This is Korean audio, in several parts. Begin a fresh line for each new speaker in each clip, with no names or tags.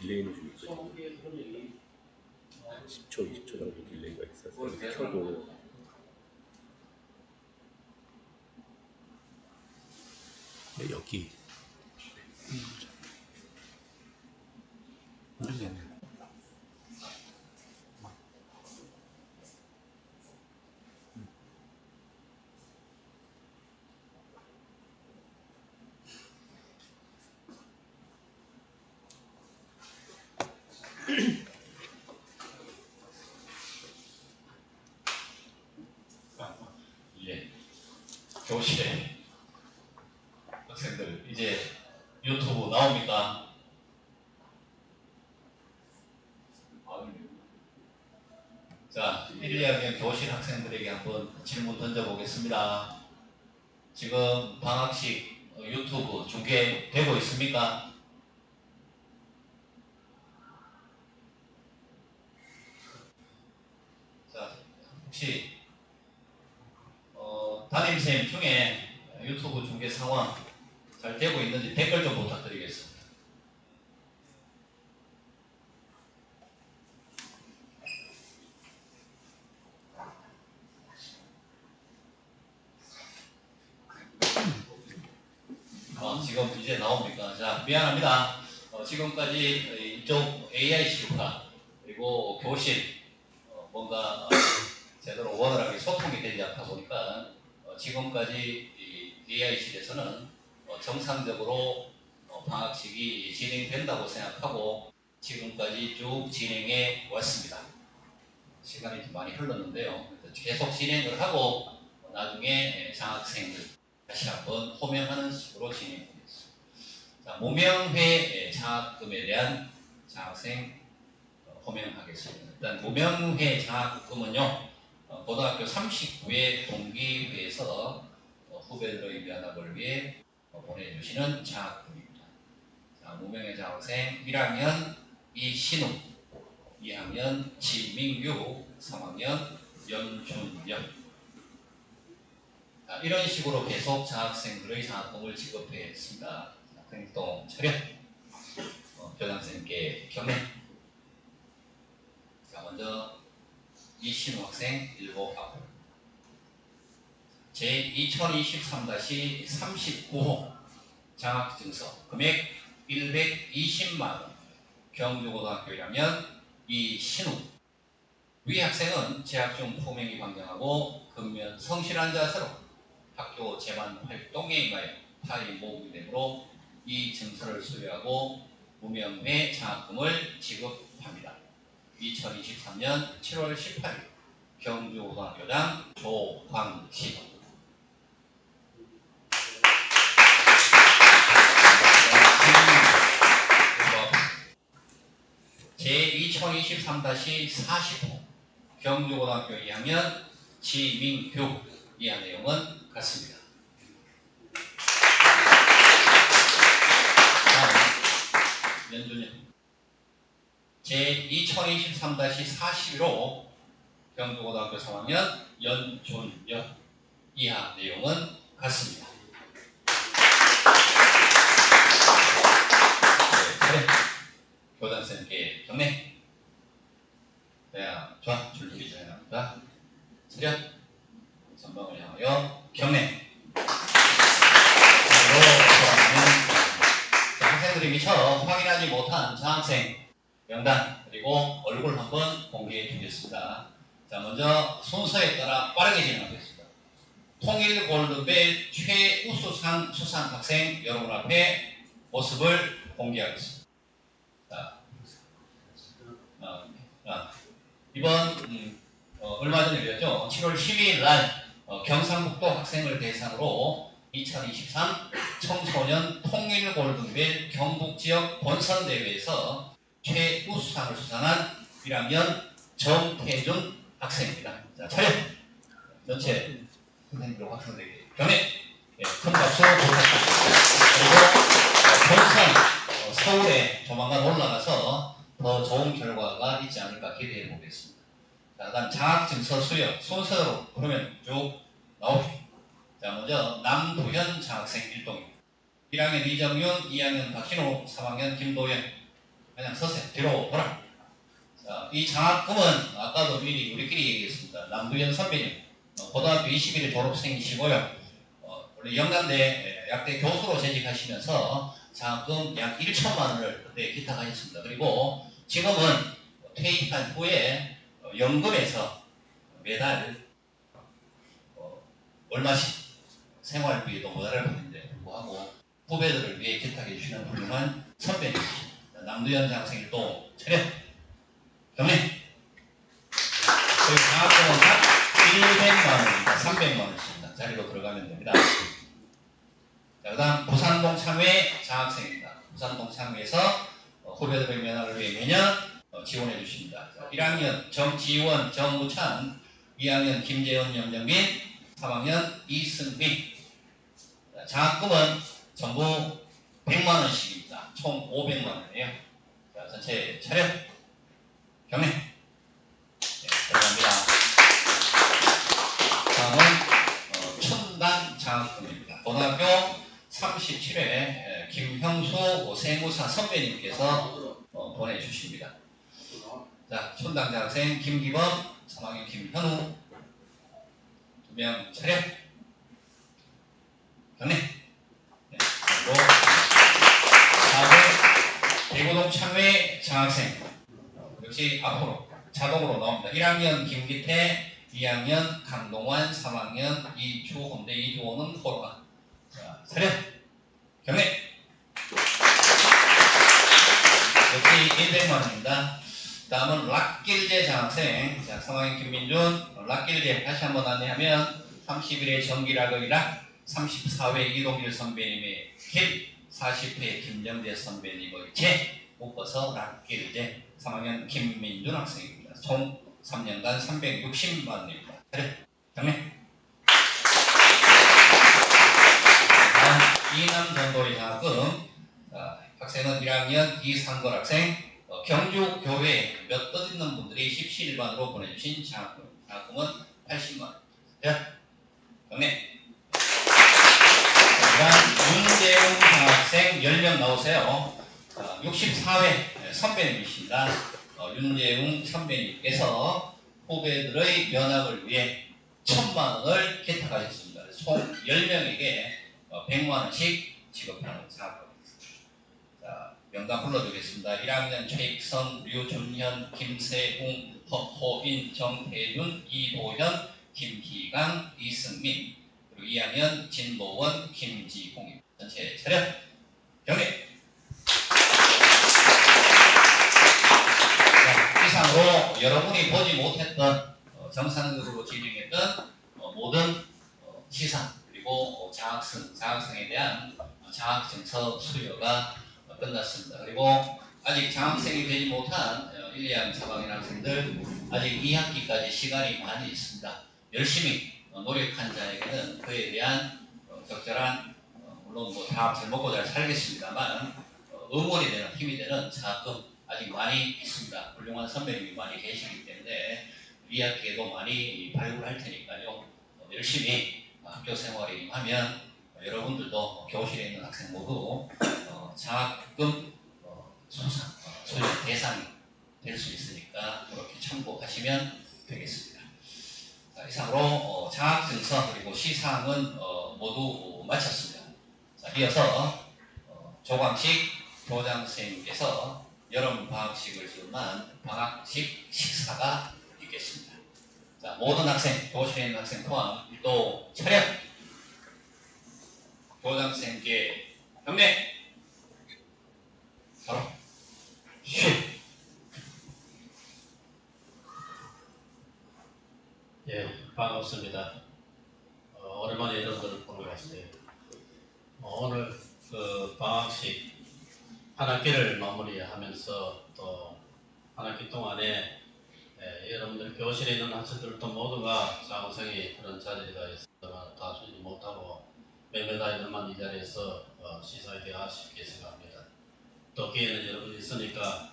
딜레이는 좀 있거든요. 10초, 20초 정도 딜레이가 있어서 켜도 네, 여기
예. 교실에 학생들 이제 유튜브 나옵니까? 자, 1, 2학년 교실 학생들에게 한번 질문 던져보겠습니다. 지금 방학식 어, 유튜브 중계되고 있습니까? 자, 혹시 어, 담임쌤 중에 유튜브 중계 상황 잘 되고 있는지 댓글 좀 부탁드리겠습니다. 어, 지금 이제 나옵니까? 자, 미안합니다. 어, 지금까지 이쪽 AI 실과 그리고 교실 어, 뭔가 어, 제대로 소통이 되지 않다 보니까 어, 지금까지 이 AI실에서는 어, 정상적으로 어, 방학식이 진행된다고 생각하고 지금까지 쭉 진행해 왔습니다. 시간이 좀 많이 흘렀는데요. 계속 진행을 하고 어, 나중에 장학생들 다시 한번 호명하는 식으로 진행하겠습니다. 자, 무명회 장학금에 대한 장학생 어, 호명하겠습니다. 일단 무명회 장학금은요. 어, 고등학교 39회 동기회에서 어, 후배들의 면학을 위해 어, 보내주시는 장학금입니다. 자, 무명의 장학생 1학년 이신우, 2학년 지민규, 3학년 연준영. 자, 이런 식으로 계속 장학생들의 장학금을 지급했습니다. 자, 행동 차렷. 어, 교장선생님께 경례. 자, 먼저 이신우 학생 일곱하고 제 2023-39호 장학증서. 금액 120만 원. 경주고등학교 1학년 이신우. 위 학생은 재학 중 포명이 방정하고 근면 성실한 자세로 학교 재반 활동에 임하여 파리 모으기 되므로 이 증서를 수여하고 무명회 장학금을 지급합니다. 2023년 7월 18일 경주고등학교장 조광식 제 2023-40호 경주고등학교 2학년 지민규 이한 내용은 같습니다. 연준님 제 2023-41호 경주고등학교 3학년 연준혁 이하 내용은 같습니다. 네, 교장선생님께 경례. 네, 좋아. 줄줄이 진행합니다. 차렷. 전방을 향하여 경례. 학생들이 미처 확인하지 못한 장학생 명단 그리고 얼굴 한번 공개해 주겠습니다. 자, 먼저 순서에 따라 빠르게 진행하겠습니다. 통일 골드벨 최우수상 수상 학생 여러분 앞에 모습을 공개하겠습니다. 자, 어, 아, 이번 음, 어, 얼마 전에 열렸죠. 7월 12일 날 어, 경상북도 학생을 대상으로 2023 청소년 통일 골든벨 경북 지역 본선 대회에서 최우수상을 수상한 1학년 정태준 학생입니다. 자, 차렷! 전체 선생님들 학생들에게 경례! 예, 큰 박수 부탁드립니다. 그리고 어, 본선 어, 서울에 조만간 올라가서 더 좋은 결과가 있지 않을까 기대해 보겠습니다. 자, 그다음 장학증서 수여 순서대로 그러면 쭉 나오십시오. 자, 먼저 남도현 장학생 1동입니다. 1학년 이정윤, 2학년 박신호, 3학년 김도현. 그냥 돌아. 자, 이 장학금은 아까도 미리 우리끼리 얘기했습니다. 남부현 선배님, 어, 고등학교 21일 졸업생이시고요. 어, 원래 영남대 예, 약대 교수로 재직하시면서 장학금 약 1천만 원을 그때 기탁하셨습니다. 그리고 지금은 퇴임한 후에 어, 연금에서 매달 어, 얼마씩 생활비에도 모자랄 뿐인데 불구하고 후배들을 위해 기탁해 주시는 훌륭한 선배님이십니다. 남두현 장생님 또 차렷 경례 저희 장학금은 약 100만 원입니다. 300만 원씩입니다. 자리로 들어가면 됩니다. 자, 그 다음 부산동 창회 장학생입니다. 부산동 창회에서 어, 후배들의 면허를 위해 매년 어, 지원해 주십니다. 자, 1학년 정지원, 정우찬, 2학년 김재원, 염정빈, 3학년 이승민. 자, 장학금은 전부 100만 원씩입니다. 총 500만 원이에요. 자, 전체 차렷, 경례. 네, 들어갑니다. 다음은 어, 춘단 장학금입니다. 고등학교 37회 김형수 세무사 선배님께서 어, 보내주십니다. 자, 춘당 장학생 김기범, 3학년 김현우 두 명 차렷 경례 네, 그리고 대구동 창회 장학생. 어, 역시 앞으로 자동으로 나옵니다. 1학년 김기태, 2학년 강동환, 3학년 이주홍대 이주호는 호로가 자, 차렷. 경례. 역시 100만 원입니다. 다음은 락길제 장학생. 자, 3학년 김민준 락길제. 다시 한번 안내하면 31회 정기락의락 34회 이동길 선배님의 길 40회 김정재 선배님의 제 묶어서 락길제 3학년 김민준 학생입니다. 총 3년간 360만 원입니다. 그래, 경례. 다음 이남 장학금 자, 학생은 1학년 이상걸 학생 어, 경주 교회 몇 뜻있는 분들이 십시일반으로 보내주신 장학금 장학금은 80만 원. 자, 64회 선배님이십니다. 어, 윤재웅 선배님께서 후배들의 면학을 위해 천만 원을 기탁하셨습니다. 총 10명에게 어, 100만 원씩 지급하는 사업입니다. 자, 명단 불러드리겠습니다. 1학년 최익선, 류준현, 김세웅, 허호인, 정태윤, 이도현, 김희강, 이승민 그리고 2학년 진보원, 김지홍입니다. 전체 차렷 경례 자, 이상으로 여러분이 보지 못했던 어, 정상적으로 진행했던 어, 모든 어, 시상 그리고 어, 장학생, 장학생에 대한 어, 장학증서 수여가 어, 끝났습니다. 그리고 아직 장학생이 되지 못한 어, 1, 2학년 3학년 학생들 아직 2학기까지 시간이 많이 있습니다. 열심히 어, 노력한 자에게는 그에 대한 어, 적절한 어, 물론 뭐다잘 먹고 잘 살겠습니다만 어, 응원이 되는 힘이 되는 장학금 아직 많이 있습니다. 훌륭한 선배님이 많이 계시기 때문에 이 학기에도 많이 발굴 할 테니까요. 어, 열심히 학교 생활에 임하면 어, 여러분들도 교실에 있는 학생 모두 어, 장학금 어, 수상, 어, 소유 대상이 될 수 있으니까 그렇게 참고하시면 되겠습니다. 자, 이상으로 어, 장학증서 그리고 시상은 어, 모두 마쳤습니다. 자, 이어서 어, 조광식 교장 선생님께서 여름 방학식을 기원한 방학식 식사가 있겠습니다. 자, 모든 학생, 교실에 있는 학생 포함 또 차렷 교장 선생님께 경례 바로 쉬
예, 반갑습니다. 어, 오랜만에 여러분들을 보는 것 같습니다. 어, 오늘 그 방학식 한 학기를 마무리하면서 또 한 학기 동안에 예, 여러분들 교실에 있는 학생들도 모두가 장생이 그런 자리가 있었지만 다 주지 못하고 몇몇아이들만 이 자리에서 어, 시사에 대해 아쉽게 생각합니다. 또 기회는 여러분이 있으니까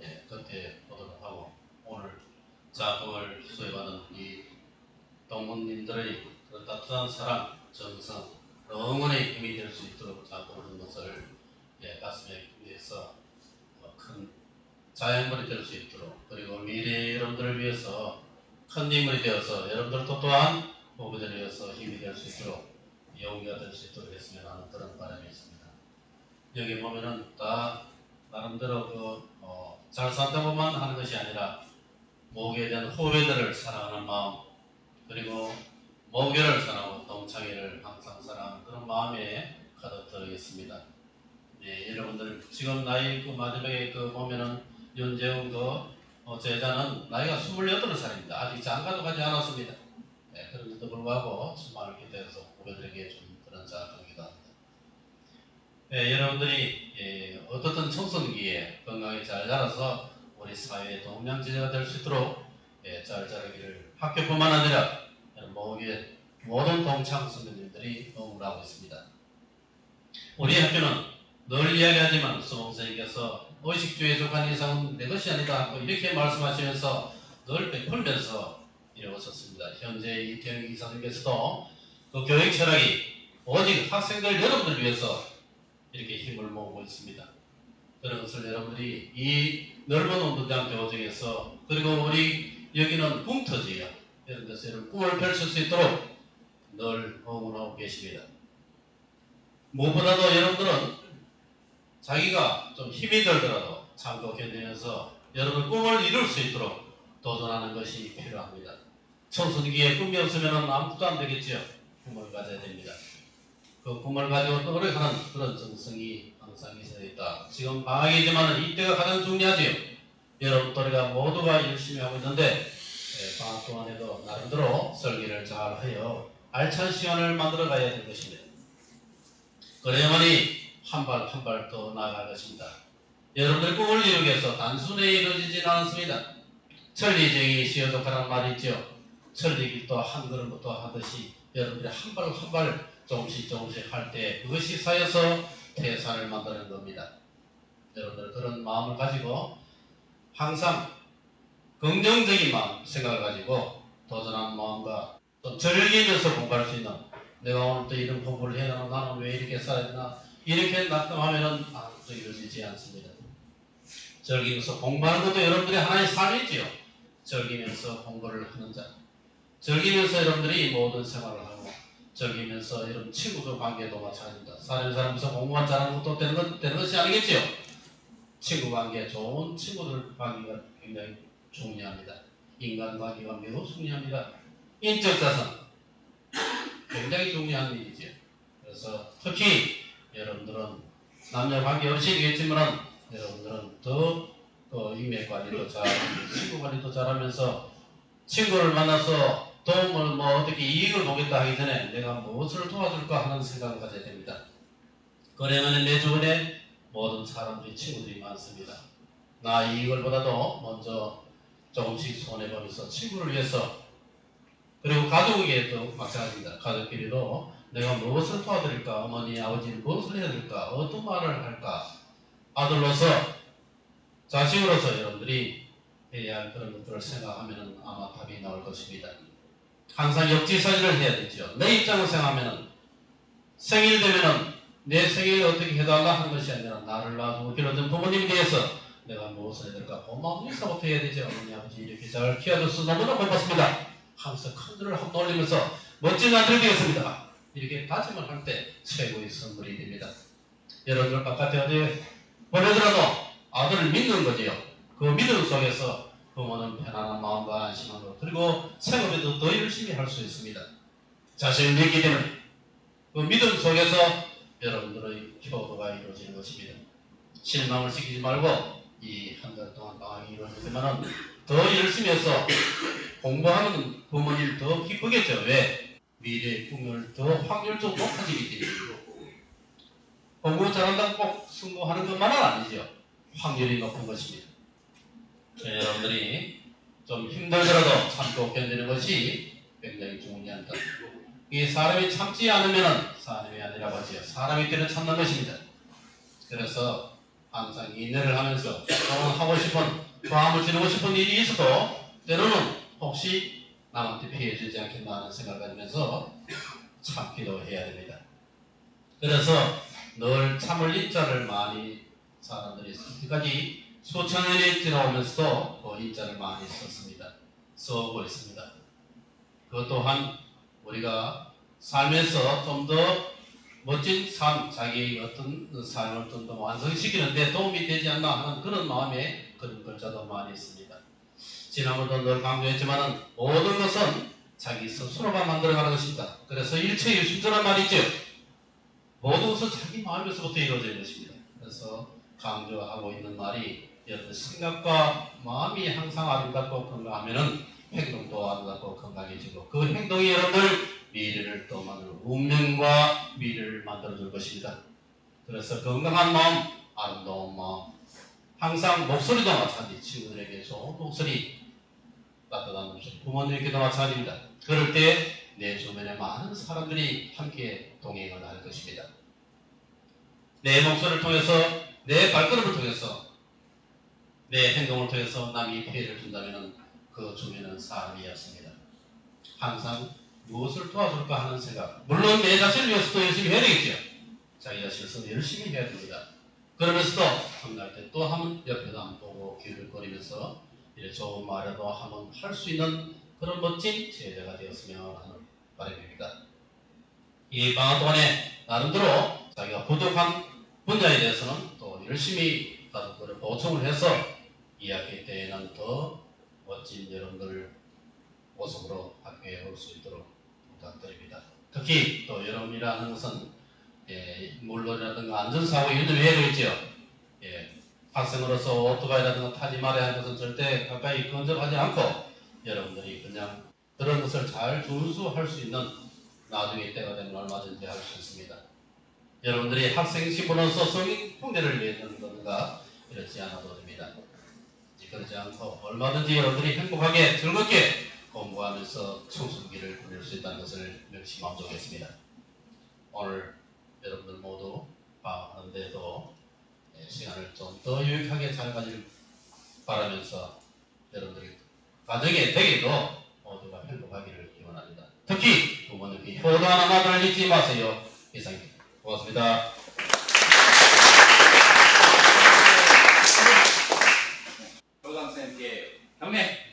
예, 그때 보도록 하고 오늘 자금을 수여받은 이 동문님들의 그 따뜻한 사랑, 정성, 응원의 힘이 될 수 있도록 자금을 준 것을 예, 가슴에 위해서 어, 큰 자양분이 될 수 있도록 그리고 미래 여러분들을 위해서 큰 인물이 되어서 여러분들 도 또한 후보들을 위해서 힘이 될 수 있도록 용기가 될 수 있도록 했으면 하는 그런 바람이 있습니다. 여기 보면은 다 나름대로 그, 어, 잘 산다고만 하는 것이 아니라 모기에 대한 후배들을 사랑하는 마음 그리고 모교를 사랑하고 동창회를 항상 사랑하는 그런 마음에 가득 들어있습니다. 네, 여러분들 지금 나이 그 마지막에 그 보면은 윤재웅 그 어, 제자는 나이가 28살입니다. 아직 장가도 가지 않았습니다. 네, 그런데도 불구하고 출마를 기대해서 후배들에게 좀 그런 자극이기도 합니다. 네, 여러분들이 예, 어떻든 청소년기에 건강히 잘 자라서 우리 사회의 동명지대가 될 수 있도록 예, 잘 자라기를 학교뿐만 아니라 모든 모든 동창 선배님들이 응원을 하고 있습니다. 우리 학교는 늘 이야기하지만 수봉선생님께서 의식주의에 속한 이상은 내 것이 아니다 뭐 이렇게 말씀하시면서 늘 베풀면서 이루어졌습니다. 현재 이태영 이사님께서도 그 교육 철학이 오직 학생들 여러분들 위해서 이렇게 힘을 모으고 있습니다. 그런 것을 여러분들이 이 넓은 운동장 교정에서 그리고 우리 여기는 꿈터지요. 이런 데서 여러분 꿈을 펼칠 수 있도록 늘 응원하고 계십니다. 무엇보다도 여러분들은 자기가 좀 힘이 들더라도 참고 견디면서 여러분 꿈을 이룰 수 있도록 도전하는 것이 필요합니다. 청소년기에 꿈이 없으면 아무것도 안 되겠지요. 꿈을 가져야 됩니다. 그 꿈을 가지고 노력하는 그런 정성이 항상 있어야 있다. 지금 방학이지만 이때가 가장 중요하지요. 여러분들과 모두가 열심히 하고 있는데 예, 방학 동안에도 나름대로 설계를 잘 하여 알찬 시간을 만들어 가야 될 것입니다. 그래야만이 한 발 한 발 더 나아갈 것입니다. 여러분들 꿈을 이루기 위해서 단순히 이루어지지는 않습니다. 천리쟁이 시어독하라는 말이 있죠. 천리길도 한 걸음부터 하듯이 여러분들이 한 발 한 발 조금씩 조금씩 할 때 그것이 쌓여서 태산을 만드는 겁니다. 여러분들 그런 마음을 가지고 항상 긍정적인 마음 생각을 가지고 도전하는 마음과 또 즐기면서 공부할 수 있는 내가 오늘 또 이런 공부를 되나 나는 왜 이렇게 살아야 되나 이렇게 낙담하면은 아무것도 이루어지지 않습니다. 즐기면서 공부하는 것도 여러분들의 하나의 삶이지요. 즐기면서 공부를 하는 자. 즐기면서 여러분들이 모든 생활을 하고 즐기면서 여러분 친구들 관계도 마찬가지입니다. 사람 사람에서 공부만 잘하는 것도 되는, 것, 되는 것이 아니겠지요. 친구 관계, 좋은 친구들 관계가 굉장히 중요합니다. 인간 관계가 매우 중요합니다. 인적 자산 굉장히 중요한 일이죠. 그래서 특히 여러분들은 남녀 관계 없이 되겠지만 여러분들은 더 어, 인맥 관리도 잘하고 친구 관리도 잘하면서 친구를 만나서 도움을 뭐 어떻게 이익을 보겠다 하기 전에 내가 무엇을 도와줄까 하는 생각을 가져야 됩니다. 그러면 내 주변에 모든 사람들이 친구들이 많습니다. 나 이익을 보다도 먼저 조금씩 손해보면서 친구를 위해서 그리고 가족에게도 마찬가지입니다. 가족끼리도 내가 무엇을 도와드릴까 어머니 아버지는 무엇을 해야 될까 어떤 말을 할까 아들로서 자식으로서 여러분들이 해야 할 그런 것들을 생각하면 아마 답이 나올 것입니다. 항상 역지사지를 해야 되죠. 내 입장을 생각하면 생일 되면은 내 생일 어떻게 해달라 하는 것이 아니라 나를 낳아주고 길러준 부모님에 대해서 내가 무엇을 해야 될까 고마운 인사부터 해야 되죠. 어머니 아버지 이렇게 잘 키워줘서 너무나 고맙습니다. 하면서 큰 눈을 한번 올리면서 멋진 아들 되겠습니다. 이렇게 다짐을 할 때 최고의 선물이 됩니다. 여러분들 바깥에 어디 보내더라도 아들을 믿는 거지요. 그 믿음 속에서 부모는 편안한 마음과 안심함으로 그리고 생업에도 더 열심히 할 수 있습니다. 자신을 믿기 때문에 그 믿음 속에서 여러분들의 효도가 이루어지는 것입니다. 실망을 시키지 말고 이 한 달 동안 방학이 이루어지지만은 더 열심히 해서 공부하는 부모님 더 기쁘겠죠. 왜? 미래의 꿈을 더 확률적으로 높아지기 때문에 공부 잘한다고 꼭 승부하는 것만은 아니죠. 확률이 높은 것입니다. 네, 여러분들이 좀 힘들더라도 참고 견디는 것이 굉장히 중요합니다. 이 사람이 참지 않으면 사람이 아니라고 하지요. 사람이 때는 참는 것입니다. 그래서 항상 인내를 하면서 또는 하고 싶은 마음을 지르고 싶은 일이 있어도 때로는 혹시 남한테 피해 주지 않겠나 하는 생각을 가지면서 참기도 해야 됩니다. 그래서 늘 참을 인자를 많이 사람들이 선택까지 수천 년이 지나오면서도 그 인자를 많이 썼습니다. 써오고 있습니다. 그 또한 우리가 삶에서 좀 더 멋진 삶, 자기 어떤 삶을 좀 더 완성시키는데 도움이 되지 않나 하는 그런 마음에 그런 글자도 많이 있습니다. 지난번도 늘 강조했지만은 모든 것은 자기 스스로가 만들어가는 것입니다. 그래서 일체 유심조란 말이 있죠. 모든 것은 자기 마음에서부터 이루어지는 것입니다. 그래서 강조하고 있는 말이 생각과 마음이 항상 아름답고 건강하면은 행동도 아름답고 건강해지고 그 행동이 여러분들 미래를 또 만들고 운명과 미래를 만들어 줄 것입니다. 그래서 건강한 마음, 아름다운 마음, 항상 목소리도 마찬가지 친구들에게 좋은 목소리, 따뜻한 목소리, 부모님께도 마찬가지입니다. 그럴 때 내 주변에 많은 사람들이 함께 동행을 할 것입니다. 내 목소리를 통해서 내 발걸음을 통해서 내 행동을 통해서 남이 피해를 준다면 그 주변은 사람이었습니다. 항상 무엇을 도와줄까 하는 생각. 물론 내 자신을 위해서도 열심히 해야 되겠죠. 자기 자신을 열심히 해야 됩니다. 그러면서도 혼날 때 또 한번 옆에도 안 보고 귀를 거리면서 이래 좋은 말이라도 한번 할 수 있는 그런 멋진 제자가 되었으면 하는 바람입니다. 이 방학 동안에 나름대로 자기가 부족한 분야에 대해서는 또 열심히 가족들을 보충을 해서 2학기 때에는 더 멋진 여러분들 모습으로 학교에 올 수 있도록 부탁드립니다. 특히 또 여러분이라는 것은 예, 물론이라든가 안전사고 유념해야 되겠죠. 예, 학생으로서 오토바이라든가 타지 말아야 하는 것은 절대 가까이 근접하지 않고 여러분들이 그냥 그런 것을 잘 준수할 수 있는 나중에 때가 되면 얼마든지 할 수 있습니다. 여러분들이 학생 신분으로서 성인 흉내를 내는다든가 이렇지 않아도 됩니다. 그러지 않고 얼마든지 여러분들이 행복하게 즐겁게 공부하면서 청소기를 보낼 수 있다는 것을 명심하겠습니다. 오늘 여러분들 모두 방학하는데도 예, 시간을 좀 더 유익하게 잘 가질 바라면서 여러분들이 가정에 되게도 모두가 행복하기를 기원합니다. 특히 부모님께 효도 하나 마다를 잊지 마세요. 이상입니다. 고맙습니다.
경례.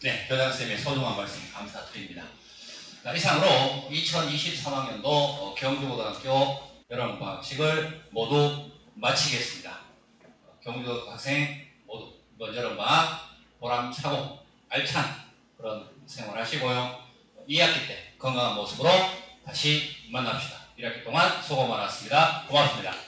네, 교장선생님의 소중한 말씀 감사드립니다. 자, 이상으로 2023학년도 어, 경주고등학교 여름방학식을 모두 마치겠습니다. 어, 경주 학생 모두 이번 여름방학 보람차고 알찬 그런 생활하시고요. 2학기 때 건강한 모습으로 다시 만납시다. 1학기 동안 수고 많았습니다. 고맙습니다.